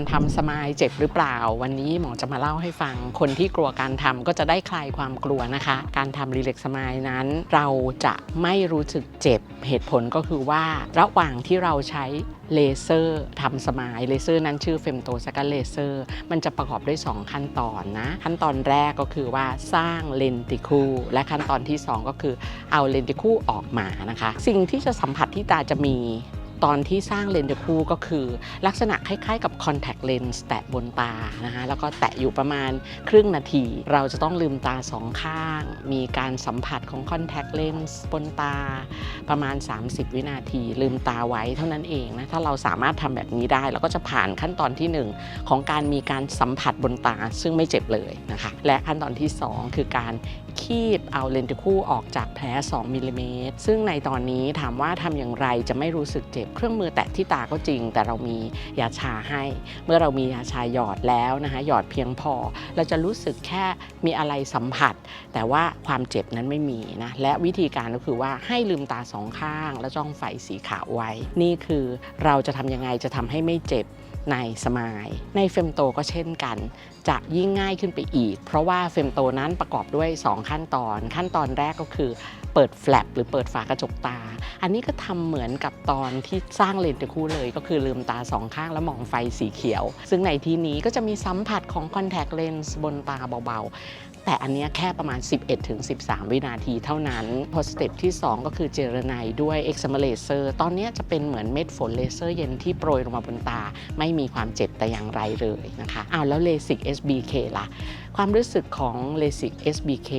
การทำสมายเจ็บหรือเปล่า วันนี้หมอจะมาเล่าให้ฟัง คนที่กลัวการทำก็จะได้คลายความกลัวนะคะ การทำรีเล็กสมายนั้น เราจะไม่รู้สึกเจ็บเหตุผลก็คือว่า ระหว่างที่เราใช้เลเซอร์ทำสมายเลเซอร์นั้นชื่อเฟมโตสกัลเลเซอร์มันจะประกอบด้วย 2 ขั้นตอนนะ ขั้นตอนแรกก็คือว่าสร้างเลนติคูและขั้นตอนที่ 2 ก็คือเอาเลนติคูออกมานะคะ สิ่งที่จะสัมผัสที่ตาจะมี ตอนที่สร้างเลนติคูก็คือ ลักษณะคล้ายๆกับคอนแทคเลนส์แตะบนตานะคะแล้วก็แตะอยู่ประมาณครึ่งนาที เราจะต้องลืมตาสองข้าง มีการสัมผัสของคอนแทคเลนส์บนตาประมาณ 30 วินาที ลืมตาไว้เท่านั้นเองนะถ้าเราสามารถทำแบบนี้ได้เราก็จะผ่านขั้นตอนที่ 1 ของการมีการสัมผัสบนตาซึ่งไม่เจ็บเลยนะคะและขั้นตอนที่ 2 คือการ คีบเอาเลนติคูออกจากแผล 2มิลลิเมตรซึ่งในตอนนี้ถามว่าทำอย่างไรจะไม่รู้สึกเจ็บเครื่องมือแตะที่ตาก็จริง แต่เรามียาชาให้ เมื่อเรามียาชาหยอดแล้วนะคะหยอดเพียงพอ เราจะรู้สึกแค่มีอะไรสัมผัส แต่ว่าความเจ็บนั้นไม่มีนะและวิธีการก็คือว่าให้ลืมตาสองข้าง แล้วจ้องไฟสีขาวไว้ นี่คือเราจะทำยังไงจะทำให้ไม่เจ็บ ในสมายในเฟมโตก็เช่นกัน จะยิ่งง่ายขึ้นไปอีก เพราะว่าเฟมโตนั้นประกอบด้วย 2 ขั้นตอน ขั้นตอนแรกก็คือเปิดแฟลปหรือเปิดฝากระจกตา อันนี้ก็ทำเหมือนกับตอนที่สร้างเลนส์คู่เลย ก็คือลืมตาสองข้างแล้วมองไฟสีเขียว ซึ่งในที่นี้ก็จะมีสัมผัสของคอนแทคเลนส์บนตาเบาๆ แต่อันนี้แค่ประมาณ 11-13 วินาทีเท่านั้น พอสเต็ปที่ 2 ก็คือเจรไนด้วยเอ็กซ์เมเลเซอร์ตอนนี้จะเป็นเหมือนเม็ดฝนเลเซอร์เย็นที่โปรยลงมาบนตา ไม่มีความเจ็บแต่อย่างไรเลยนะคะอ้าวแล้วเลสิก SBK ล่ะ ความรู้สึกของเลสิก SBK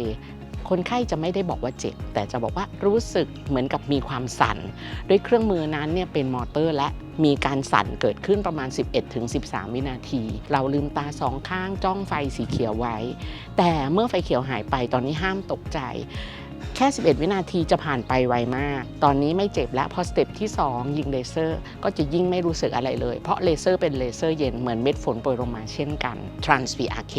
คนไข้จะไม่ได้บอกว่าเจ็บ แต่จะบอกว่ารู้สึกเหมือนกับมีความสั่น ด้วยเครื่องมือนั้นเนี่ยเป็นมอเตอร์และมีการสั่นเกิดขึ้นประมาณ 11-13 วินาที เราลืมตาสองข้างจ้องไฟสีเขียวไว้ แต่เมื่อไฟเขียวหายไปตอนนี้ห้ามตกใจ ค่ 11 วินาทีจะผ่านไปไวมาก ตอนนี้ไม่เจ็บแล้วพอสเต็ปที่ 2 ยิงเลเซอร์ ก็จะยิ่งไม่รู้สึกอะไรเลย เพราะเลเซอร์เป็นเลเซอร์เย็นเหมือนเม็ดฝนโปรยลงมาเช่นกัน Trans PRK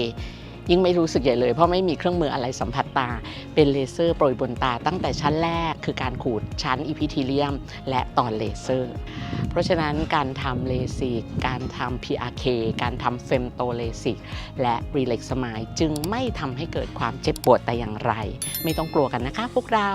ยิ่งไม่รู้สึกใหญ่เลย เพราะไม่มีเครื่องมืออะไรสัมผัสตา เป็นเลเซอร์โปรยบนตาตั้งแต่ชั้นแรกคือการขูดชั้นอีพิทีเลียม และตอนเลเซอร์ เพราะฉะนั้นการทำเลสิกการทำ PRK การทำเฟมโตเลสิกและรีเล็กสมายจึงไม่ทำให้เกิดความเจ็บปวดแต่อย่างไร ไม่ต้องกลัวกันนะคะพวกเรา